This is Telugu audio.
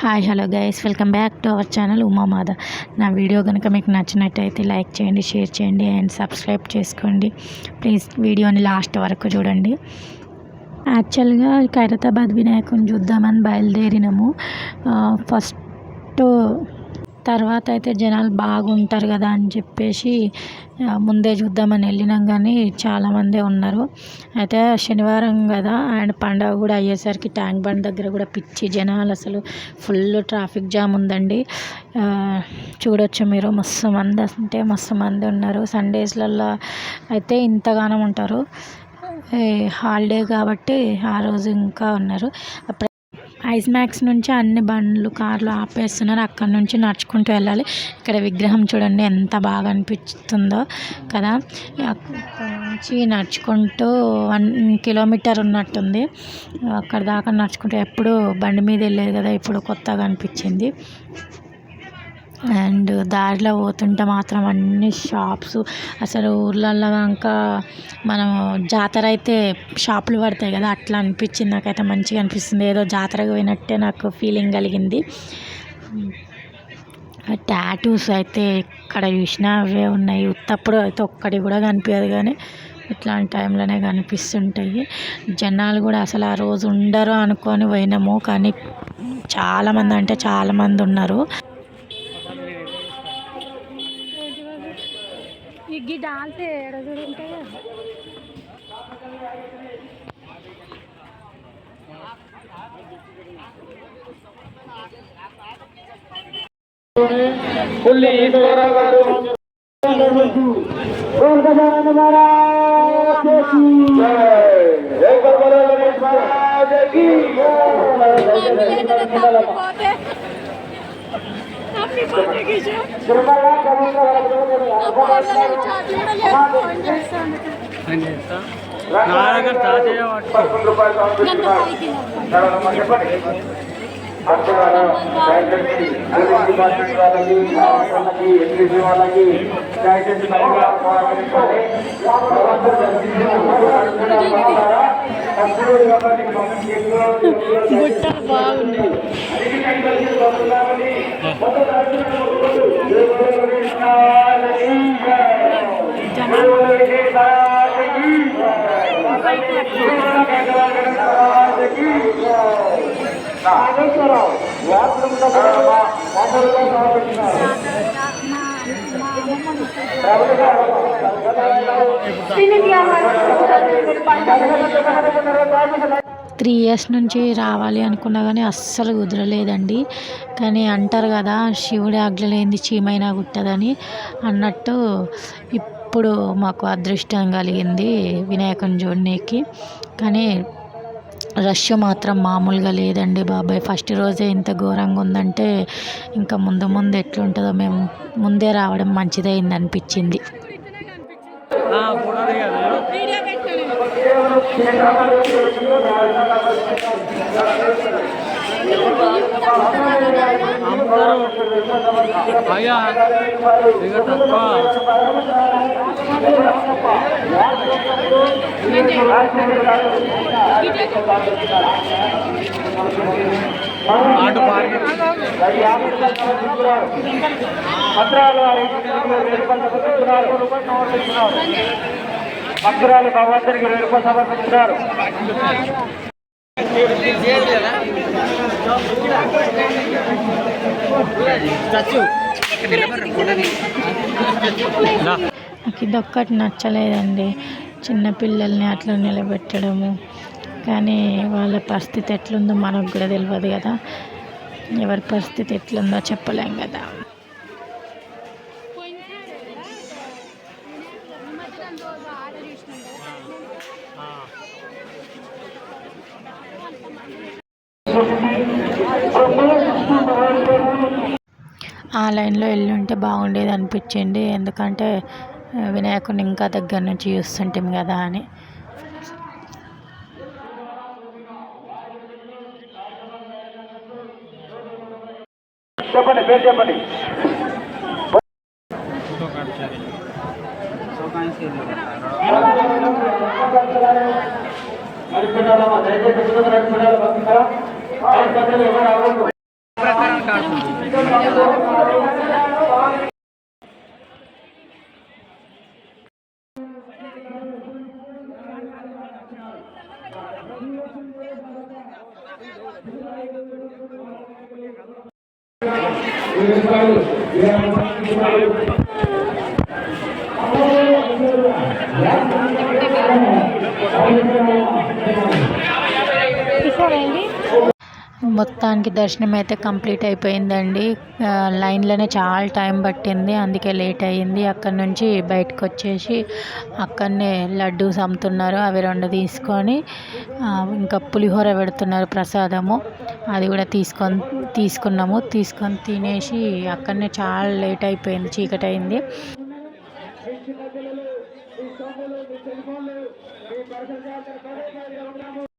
Hi hello guys. Welcome back to our channel ఉమామాధ నా వీడియో కనుక మీకు నచ్చినట్టయితే లైక్ చేయండి షేర్ చేయండి అండ్ సబ్స్క్రైబ్ చేసుకోండి. ప్లీజ్ వీడియోని లాస్ట్ వరకు చూడండి. యాక్చువల్గా ఖైరతాబాద్ వినాయకుని చూద్దామని బయలుదేరినాము. ఫస్ట్ తర్వాత అయితే జనాలు బాగుంటారు కదా అని చెప్పేసి ముందే చూద్దామని వెళ్ళినాం కానీ చాలామందే ఉన్నారు. అయితే శనివారం కదా అండ్ పండగ కూడా అయ్యేసరికి ట్యాంక్ బండ్ దగ్గర కూడా పిచ్చి జనాలు అసలు ఫుల్ ట్రాఫిక్ జామ్ ఉందండి. చూడొచ్చు మీరు మస్తు మంది అంటే మస్తు మంది ఉన్నారు. సండేస్లలో అయితే ఇంతగానం ఉంటారు. హాలిడే కాబట్టి ఆ రోజు ఇంకా ఉన్నారు. అప్పుడు ఐస్ మ్యాక్స్ నుంచి అన్ని బండ్లు కార్లు ఆపేస్తున్నారు. అక్కడ నుంచి నడుచుకుంటూ వెళ్ళాలి. ఇక్కడ విగ్రహం చూడండి ఎంత బాగా అనిపిస్తుందో కదా. అక్కడ నుంచి నడుచుకుంటూ వన్ కిలోమీటర్ ఉన్నట్టుంది. అక్కడ దాకా నడుచుకుంటూ ఎప్పుడు బండి మీద వెళ్ళేది కదా. ఇప్పుడు కొత్తగా అనిపించింది. అండ్ దారిలో పోతుంటే మాత్రం అన్ని షాప్స్ అసలు ఊర్లల్లో ఇంకా మనం జాతర అయితే షాపులు పడతాయి కదా అట్లా అనిపించింది. నాకైతే మంచిగా అనిపిస్తుంది. ఏదో జాతరకు పోయినట్టే నాకు ఫీలింగ్ కలిగింది. టాటూస్ అయితే ఎక్కడ చూసినా అవే ఉన్నాయి. ఉత్తప్పుడు అయితే ఒక్కటి కూడా కనిపించదు కానీ ఇట్లాంటి టైంలోనే కనిపిస్తుంటాయి. జనాలు కూడా అసలు ఆ రోజు ఉండరు అనుకొని పోయినాము. కానీ చాలామంది అంటే చాలామంది ఉన్నారు. ఇగ్గి డాల్తే ఎడగుడు ఉంటాయి కదా పుల్లి ఈశ్వర గారు గోల్గజానన మహారాజ్ కి జై జై గోల్గజానన మహారాజ్ కి పోతే అమ్మి పోతే గిజు తిరుమల కవిత వరకు ఫోన్ చేస్తాను నారాయణ తాతయ్య రూపాయలు గంట పైకి చెప్పండి అక్కడ దయచేసి అన్ని డిపార్ట్మెంట్ వాళ్ళకి వాళ్ళకి ఎస్పీసీ వాళ్ళకి దయచేసి গুট্টা বাউনি তিনি কি আমার త్రీ ఇయర్స్ నుంచి రావాలి అనుకున్నా కానీ అస్సలు కుదరలేదండి. కానీ అంటారు కదా శివుడి ఆజ్ఞ చీమైనా కుట్టదని అన్నట్టు ఇప్పుడు మాకు అదృష్టం కలిగింది వినాయకుని చూడనీకి. కానీ రష్ మాత్రం మామూలుగా లేదండి బాబాయ్. ఫస్ట్ రోజే ఇంత ఘోరంగా ఉందంటే ఇంకా ముందు ముందు ఎట్లుంటుందో మేము ముందే రావడం మంచిదైంది అనిపించింది. అయ్యా ఇక తక్కువ ఆటు పార్కింగ్ భక్తురాలు భగవంతునికి ఇరవై రూపాయలు సమర్పిస్తున్నారు నాకు ఇదొక్కటి నచ్చలేదండి. చిన్నపిల్లల్ని అట్లా నిలబెట్టడము. కానీ వాళ్ళ పరిస్థితి ఎట్లుందో మనకు కూడా తెలియదు కదా. ఎవరి పరిస్థితి ఎట్లుందో చెప్పలేం కదా. ఆ లైన్లో వెళ్ళి ఉంటే బాగుండేది అనిపించింది. ఎందుకంటే వినాయకుడిని ఇంకా దగ్గర నుంచి చూస్తుంటాం కదా అని. చెప్పండి పేరు చెప్పండి. మరి పిల్లలమ్మ, దయచేసి పిల్లలు రండి, పిల్లలు పంపిస్తారా? ఆ, పెద్దలు ఎవరు అవ్వద్దు. మొత్తానికి దర్శనం అయితే కంప్లీట్ అయిపోయిందండి. లైన్లోనే చాలా టైం పట్టింది. అందుకే లేట్ అయ్యింది. అక్కడ నుంచి బయటకు వచ్చేసి అక్కడనే లడ్డూస్ అమ్ముతున్నారు అవి రెండు తీసుకొని ఇంకా పులిహోర పెడుతున్నారు ప్రసాదము. అది కూడా తీసుకొని తీసుకున్నాము. తీసుకొని తినేసి అక్కడనే చాలా లేట్ అయిపోయింది. చీకటి అయింది. ఈ